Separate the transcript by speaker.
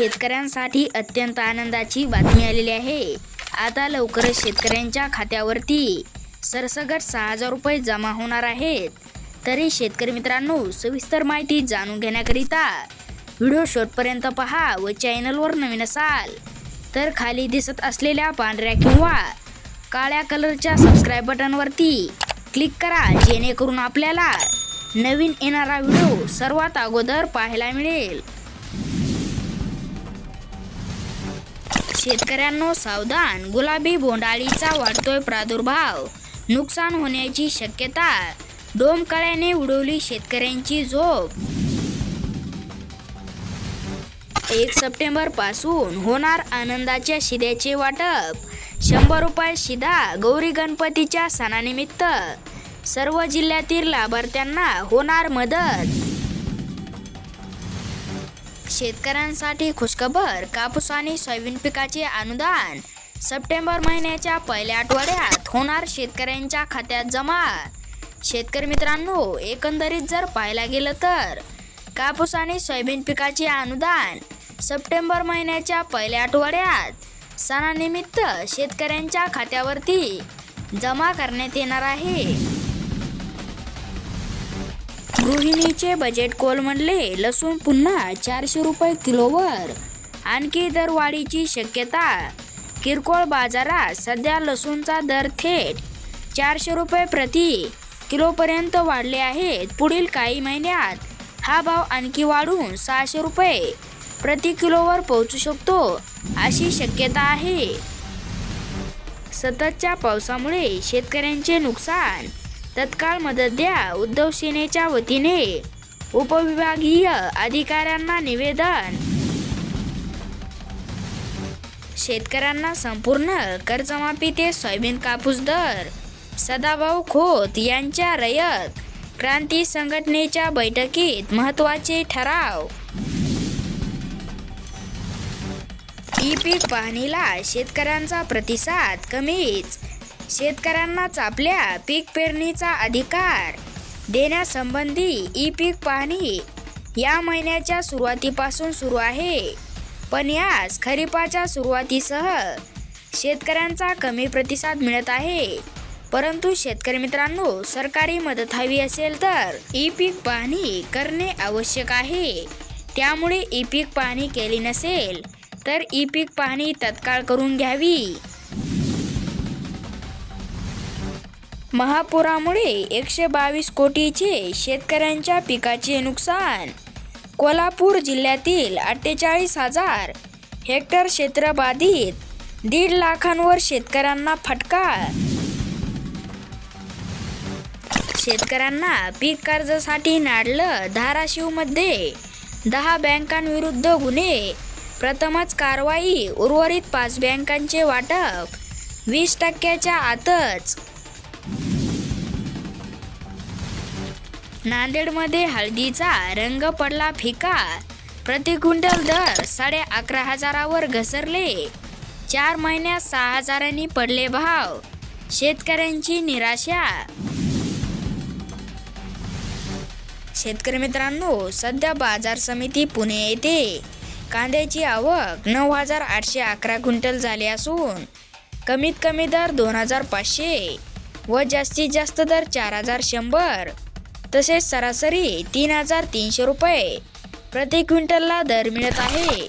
Speaker 1: शेतकऱ्यांसाठी अत्यंत आनंदाची बातमी आलेली आहे. आता लवकरच शेतकऱ्यांच्या खात्यावरती सरसगट सहा हजार रुपये जमा होणार आहेत. तरी शेतकरी मित्रांनो सविस्तर माहिती जाणून घेण्याकरिता व्हिडिओ शॉर्टपर्यंत पहा व चॅनलवर नवीन असाल तर खाली दिसत असलेल्या पांढऱ्या किंवा काळ्या कलरच्या सबस्क्राईब बटनवरती क्लिक करा जेणेकरून आपल्याला नवीन येणारा व्हिडिओ सर्वात अगोदर पाहायला मिळेल. शेतकऱ्यांनो सावधान. गुलाबी बोंडाळीचा वाढतोय प्रादुर्भाव. नुकसान होण्याची शक्यता. डोमकळ्याने उडवली शेतकऱ्यांची झोप. एक सप्टेंबरपासून होणार आनंदाच्या शिद्याचे वाटप. शंभर रुपये शिदा गौरी गणपतीच्या सणानिमित्त. सर्व जिल्ह्यातील लाभार्थ्यांना होणार मदत. शेतकऱ्यांसाठी खुशखबर कापूस आणि सोयाबीन पिकाचे अनुदान. सप्टेंबर महिन्याच्या पहिल्या आठवड्यात होणार शेतकऱ्यांच्या खात्यात जमा. शेतकरी मित्रांनो एकंदरीत जर पाहायला गेलं तर कापूस आणि सोयाबीन पिकाचे अनुदान सप्टेंबर महिन्याच्या पहिल्या आठवड्यात सणानिमित्त शेतकऱ्यांच्या खात्यावरती जमा करण्यात येणार आहे. गृहिणीचे बजेट कोलमडले लसूण पुन्हा चारशे रुपये किलोवर. आणखी दरवाढीची शक्यता. किरकोळ बाजारात सध्या लसूणचा दर थेट चारशे रुपये प्रति किलोपर्यंत वाढले आहेत. पुढील काही महिन्यात हा भाव आणखी वाढून सहाशे रुपये प्रति किलोवर पोहोचू शकतो अशी शक्यता आहे. सततच्या पावसामुळे शेतकऱ्यांचे नुकसान तत्काळ मदत द्या उद्धव सेनेच्या वतीने. उपविभागीय अधिकाऱ्यांना निवेदन. शेतकऱ्यांना संपूर्ण कर्जमाफी ते सोयाबीन कापूस दर. सदाभाऊ खोत यांच्या रयत. क्रांती संघटनेच्या बैठकीत महत्त्वाचे ठराव. ई पीक पाहणीला शेतकऱ्यांचा प्रतिसाद कमीच. शेतकऱ्यांनाच आपल्या पीक पेरणीचा अधिकार देण्यासंबंधी ई पीक पाहणी या महिन्याच्या सुरुवातीपासून सुरू आहे. पण यास खरीपाच्या सुरुवातीसह शेतकऱ्यांचा कमी प्रतिसाद मिळत आहे. परंतु शेतकरी मित्रांनो सरकारी मदत हवी असेल तर ई पीक पाहणी करणे आवश्यक आहे. त्यामुळे ई पीक पाहणी केली नसेल तर ई पीक पाहणी तत्काळ करून घ्यावी. महापुरामुळे एकशे बावीस कोटीचे शेतकऱ्यांच्या पिकाचे नुकसान. कोल्हापूर जिल्ह्यातील अठ्ठेचाळीस हजार हेक्टर क्षेत्र बाधित. दीड लाखांवर शेतकऱ्यांना फटका. शेतकऱ्यांना पीक कर्जासाठी नाडलं धाराशिवमध्ये. दहा बँकांविरुद्ध गुन्हे. प्रथमच कारवाई उर्वरित पाच बँकांचे वाटप. वीस टक्क्याच्या आतच नांदेडमध्ये हळदीचा रंग पडला फिका. प्रति क्विंटल दर साडे अकरा हजारावर घसरले. चार महिन्यात सहा हजारांनी पडले भाव. शेतकऱ्यांची निराशा. शेतकरी मित्रांनो सध्या बाजार समिती पुणे येथे. कांद्याची आवक नऊ हजार आठशे अकरा क्विंटल झाली असून कमीत कमी दर दोन हजार पाचशे व जास्तीत जास्त दर चार हजार शंभर. तसेच सरासरी तीन हजार तीनशे रुपये प्रति क्विंटलला दर मिळत आहे.